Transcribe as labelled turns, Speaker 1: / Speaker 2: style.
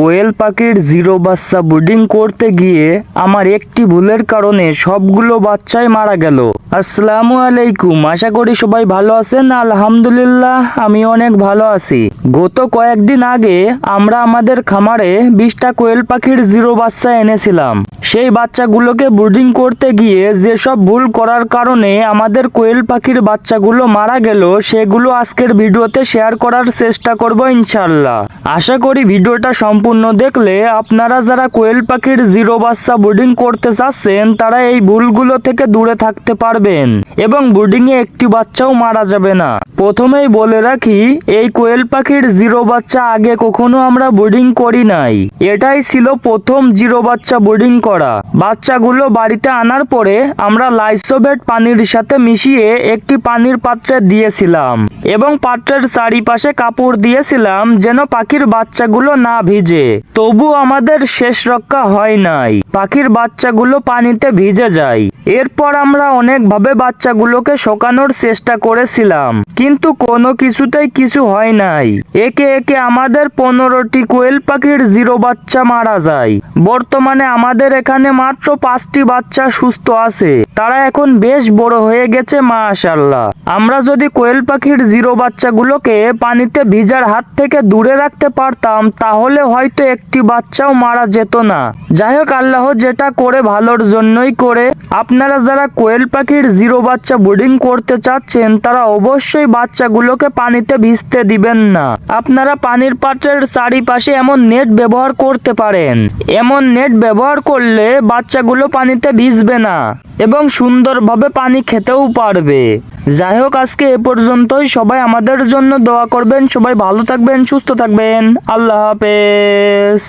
Speaker 1: কোয়েল পাখির জিরো বাচ্চা ব্রিডিং করতে গিয়ে আমার একটি ভুলের কারণে সবগুলো বাচ্চাই মারা গেল। আসসালামু আলাইকুম, আশা করি সবাই ভালো আছেন। আলহামদুলিল্লাহ, আমি অনেক ভালো আছি। গত কয়েকদিন আগে আমরা আমাদের খামারে বিশটা কোয়েল পাখির জিরো বাচ্চা এনেছিলাম। সেই বাচ্চাগুলোকে ব্রিডিং করতে গিয়ে যেসব ভুল করার কারণে আমাদের কোয়েল পাখির বাচ্চাগুলো মারা গেল, সেগুলো আজকের ভিডিওতে শেয়ার করার চেষ্টা করব ইনশাল্লাহ আশা করি ভিডিওটা সম্পূর্ণ দেখলে আপনারা যারা কোয়েল পাখির জিরো বাচ্চা বোর্ডিং করতে চাচ্ছেন, তারা এই ভুলগুলো থেকে দূরে থাকতে পারবেন এবং ব্রিডিং এ একটি বাচ্চাও মারা যাবে না। প্রথমেই বলে রাখি, এই কোয়েল পাখির জিরো বাচ্চা আগে কখনো আমরা বোর্ডিং করি নাই। এটাই ছিল প্রথম জিরো বাচ্চা বোর্ডিং করা। বাচ্চাগুলো বাড়িতে আনার পরে আমরা লাইসোবেট পানির সাথে মিশিয়ে একটি পানির পাত্রে দিয়েছিলাম এবং পাত্রের চারিপাশে কাপড় দিয়েছিলাম যেন পাখির বাচ্চাগুলো না ভিজে। তবু আমাদের শেষ রক্ষা হয় নাই। পাখির বাচ্চাগুলো পানিতে ভিজে যায়। এরপর আমরা অনেকভাবে বাচ্চাগুলোকে শোকানোর চেষ্টা করেছিলাম, কিন্তু কোনো কিছুতেই কিছু হয় নাই। একে একে আমাদের পনেরোটি কোয়েল পাখির জিরো বাচ্চা মারা যায়। বর্তমানে আমাদের এখানে মাত্র পাঁচটি বাচ্চা সুস্থ আছে। তারা এখন বেশ বড় হয়ে গেছে মাশাল্লাহ আমরা যদি কোয়েল পাখির জিরো বাচ্চাগুলোকে পানিতে ভিজার হাত থেকে দূরে রাখতে পারতাম, তাহলে হয়তো একটি বাচ্চাও মারা যেত না। যাই হোক আল্লাহ যেটা করে ভালোর জন্যই করে। আপনারা যারা কোয়েল পাখির জিরো বাচ্চা ব্রিডিং করতে চাচ্ছেন, তারা অবশ্যই বাচ্চাগুলোকে পানিতে ভিজতে দিবেন না। আপনারা পানির পাত্রের চারিপাশে এমন নেট ব্যবহার করতে পারেন। এমন নেট ব্যবহার করলে বাচ্চাগুলো পানিতে ভিজবে না এবং সুন্দরভাবে পানি খেতেও পারবে। যাই হোক, আজকে এ পর্যন্তই। সবাই আমাদের জন্য দোয়া করবেন, সবাই ভালো থাকবেন, সুস্থ থাকবেন। আল্লাহ হাফেজ।